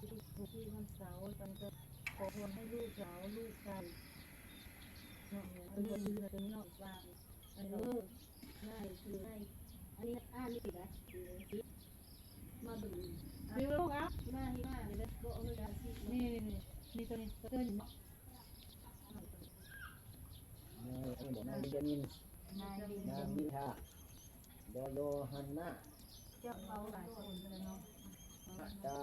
ที่วันเสาร์ตังจะขอพรให้ลูกสาวลูกชายเนาะเนี่องนี้เป็นนอกบ้านอันนี้ได้คือได้อันนี้อ่านนี่นะมาดูมีลูกอะมาที่มาเลยก็เอาเลยนี่นี่นี่นี่ตัวนี้ตัวนี้เนาะนายยมินนายมิธาโดโลฮันนาเจ้าเขาหลายคนเลยเนาะได้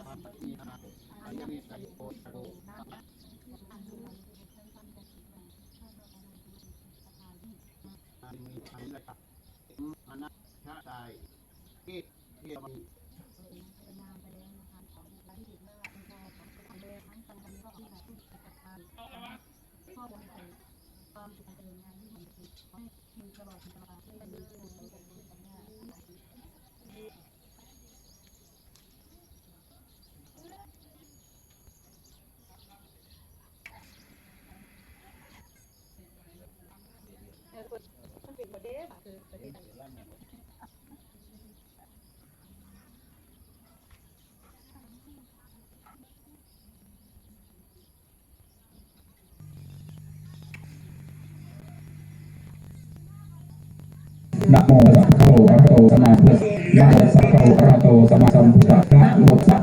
มีอันนี้เลยครับอนนัตชาใจเกตเทียมี คือนะโมสัมพุโตอะระโตสัมมาสัมพุทธะนะโมสัมโธอะระโตสัมมาสัมพุทธะนะโมสัม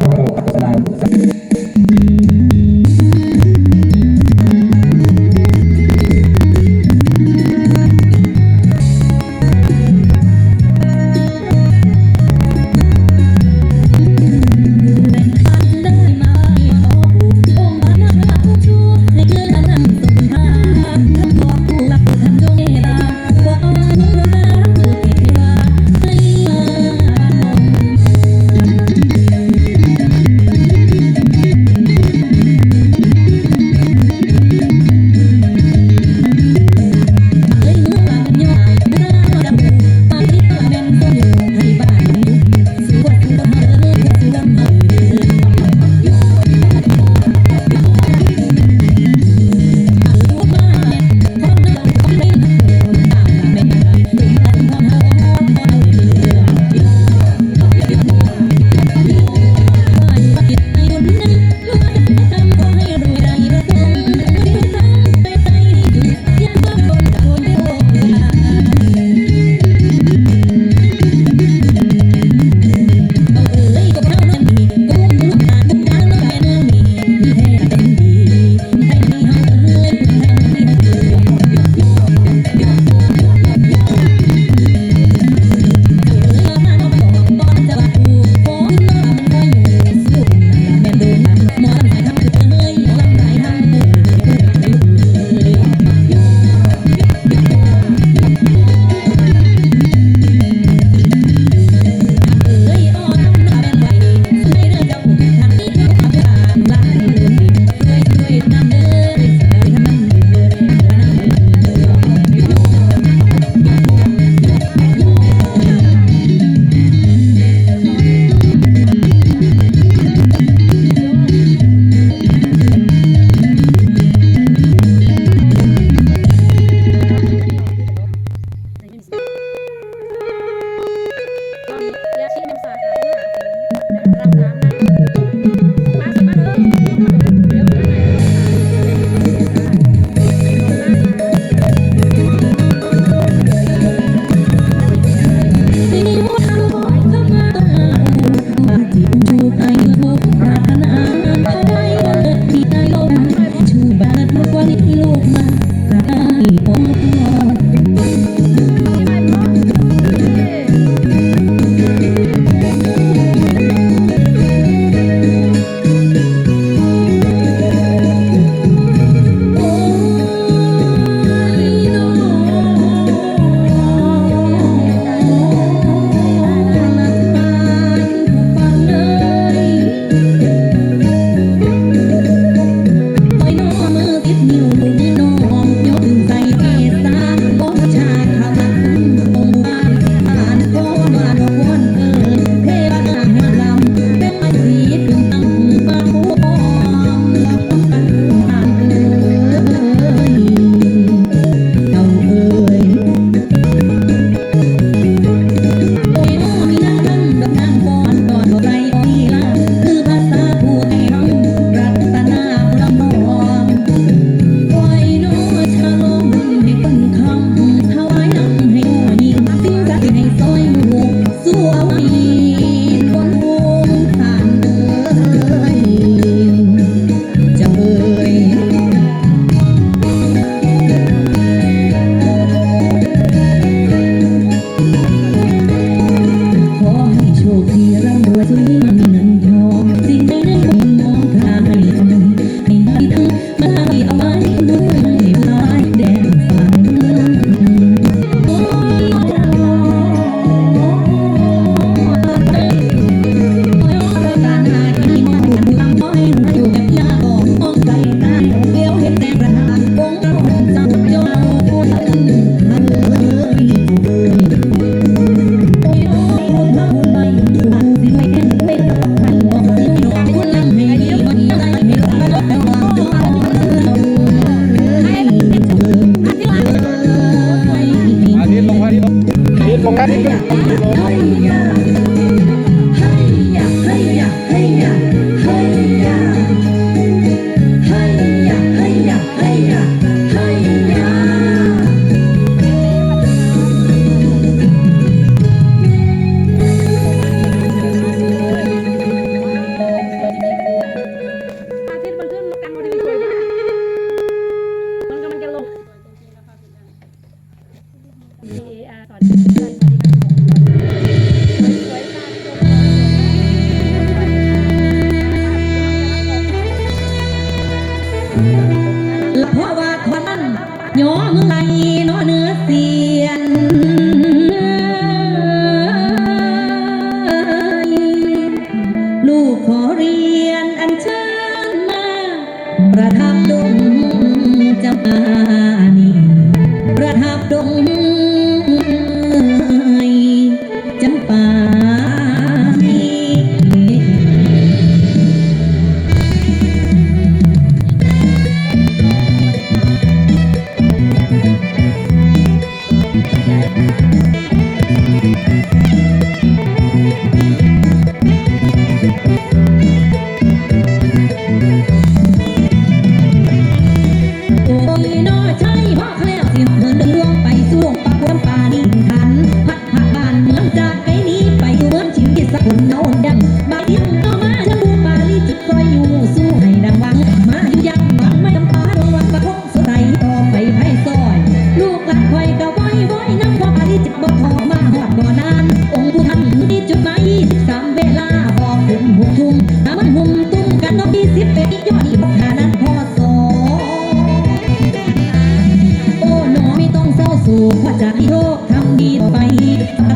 สู่หัวใจโรคทำดีไป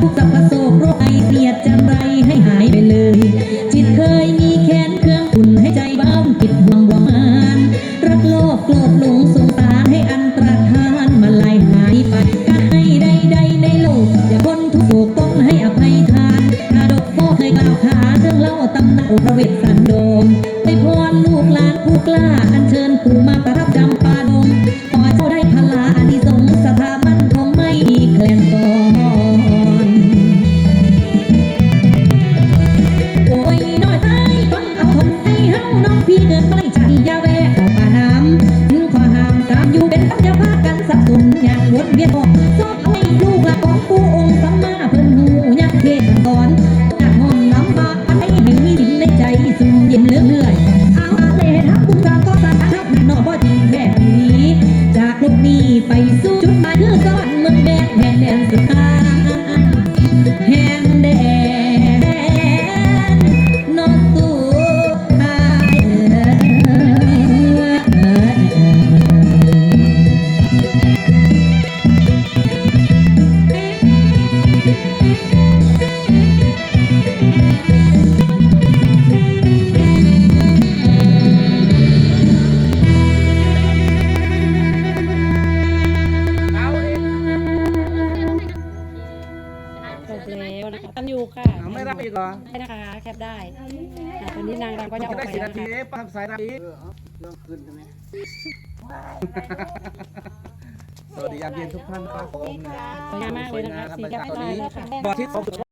ทุกสรพพโสโรคไอเสียดจังไรให้หายไปเลย สายน้ำอีกเรื่อาลองคืนใช่ไหมสวัสดียามเย็นทุกท่านครับผมสวยงามมากเลยนะคะสีกาแฟตอนนี้บอดที่สอง